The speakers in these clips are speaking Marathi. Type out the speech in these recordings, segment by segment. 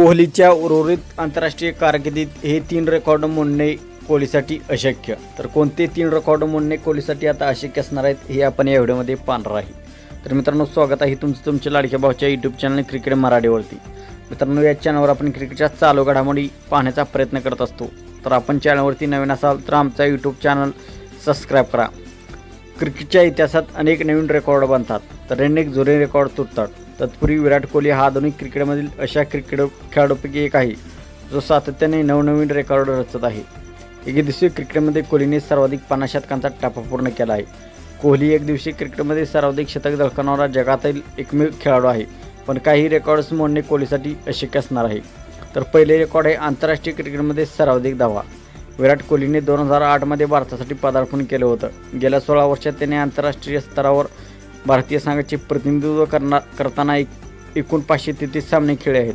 कोहलीच्या उर्वरित आंतरराष्ट्रीय कारकिर्दीत हे तीन रेकॉर्ड मोडणे कोहलीसाठी अशक्य. तर कोणते तीन रेकॉर्ड मोडणे कोहलीसाठी आता अशक्य असणार आहेत हे आपण या व्हिडिओमध्ये पाहणार आहे. तर मित्रांनो स्वागत आहे तुमचं तुमच्या लाडक्या भाऊच्या यूट्यूब चॅनल क्रिकेट मराठीवरती. मित्रांनो या चॅनलवर आपण क्रिकेटच्या चालू घडामोडी पाहण्याचा प्रयत्न करत असतो. तर आपण चॅनलवरती नवीन असाल तर आमचा यूट्यूब चॅनल सबस्क्राईब करा. क्रिकेटच्या इतिहासात अनेक नवीन रेकॉर्ड बनतात. तर अनेक जुने रेकॉर्ड तुटतात. तत्पूर्वी विराट कोहली हा आधुनिक क्रिकेटमधील अशा क्रिकेट खेळाडूपैकी एक आहे जो सातत्याने नवनवीन रेकॉर्ड रचत आहे. एकदिवसीय क्रिकेटमध्ये कोहलीने सर्वाधिक पन्नास शतकांचा टप्पा पूर्ण केला आहे. कोहली एक दिवशी क्रिकेटमध्ये सर्वाधिक शतक झळकावणारा जगातील एकमेव खेळाडू आहे पण काही रेकॉर्ड्स मोडणे कोहलीसाठी अशक्य असणार आहे. तर पहिले रेकॉर्ड आहे आंतरराष्ट्रीय क्रिकेटमध्ये सर्वाधिक धावा. विराट कोहलीने दोन हजार आठमध्ये भारतासाठी पदार्पण केलं होतं. गेल्या सोळा वर्षात त्याने आंतरराष्ट्रीय स्तरावर भारतीय संघाचे प्रतिनिधित्व करणार करताना एक एकूण पाचशे तेहतीस सामने खेळले आहेत.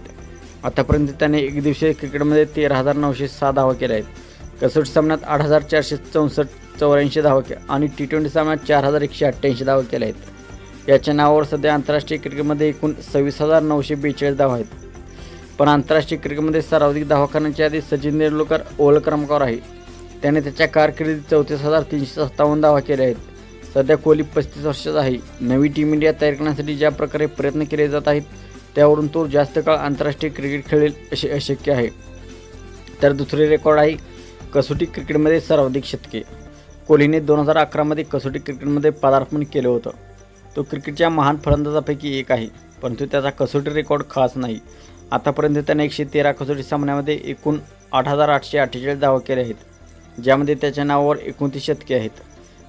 आतापर्यंत त्याने एकदिवसीय क्रिकेटमध्ये तेरा हजार नऊशे सहा धावा केल्या आहेत. कसोटी सामन्यात आठ हजार चारशे चौसष्ट चौऱ्याऐंशी धावा के आणि टी ट्वेंटी सामन्यात चार हजार एकशे अठ्ठ्याऐंशी धावा केल्या आहेत. याच्या नावावर सध्या आंतरराष्ट्रीय क्रिकेटमध्ये एकूण सव्वीस हजार नऊशे बेचाळीस धावा आहेत. पण आंतरराष्ट्रीय क्रिकेटमध्ये सर्वाधिक धावा करण्याच्या आधी सचिन तेंडुलकर ओल क्रमांकावर आहे. त्याने त्याच्या कारकिर्दीत चौतीस हजार तीनशे सत्तावन्न धावा केल्या आहेत. सध्या कोहली पस्तीस वर्षाचा आहे. नवी टीम इंडिया तयार करण्यासाठी ज्या प्रकारे प्रयत्न केले जात आहेत त्यावरून तो जास्त काळ आंतरराष्ट्रीय क्रिकेट खेळेल असे अशक्य आहे. तर दुसरे रेकॉर्ड आहे कसोटी क्रिकेटमध्ये सर्वाधिक शतके. कोहलीने दोन हजार अकरामध्ये कसोटी क्रिकेटमध्ये पदार्पण केलं होतं. तो क्रिकेटच्या महान फलंदाजापैकी एक आहे परंतु त्याचा कसोटी रेकॉर्ड खास नाही. आतापर्यंत त्याने एकशे तेरा कसोटी सामन्यामध्ये एकूण आठ हजार आठशे अठ्ठेचाळीस धावा केल्या आहेत ज्यामध्ये त्याच्या नावावर एकोणतीस शतके आहेत.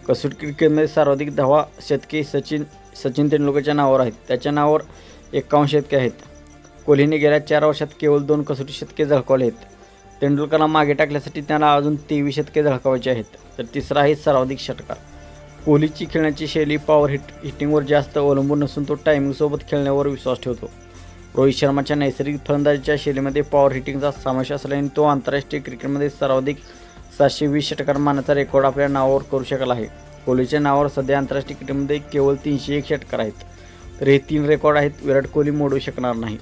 कसोटी क्रिकेटमध्ये सर्वाधिक धावा शतके सचिन सचिन तेंडुलकरच्या नावावर आहेत. त्याच्या नावावर एकावन्न शतके आहेत. कोहलीने गेल्या चार वर्षात केवळ दोन कसोटी शतके झळकावले आहेत. तेंडुलकरला मागे टाकण्यासाठी त्याला अजून तेवीस शतके झळकावायचे आहेत. तर तिसरा आहे सर्वाधिक षटकार. कोहलीची खेळण्याची शैली पॉवर हिट हिटिंगवर जास्त अवलंबून नसून तो टायमिंगसोबत खेळण्यावर विश्वास ठेवतो. रोहित शर्माच्या नैसर्गिक फलंदाजीच्या शैलीमध्ये पॉवर हिटिंगचा समावेश असल्याने तो आंतरराष्ट्रीय क्रिकेटमध्ये सर्वाधिक सातशे वीस षटकार मारण्याचा रेकॉर्ड आपल्या नावावर करू शकला आहे. कोहलीच्या नावावर सध्या आंतरराष्ट्रीय क्रिकेटमध्ये केवळ तीनशे एक षटकार आहेत. तर हे तीन रेकॉर्ड आहेत. विराट कोहली मोडू शकणार नाही.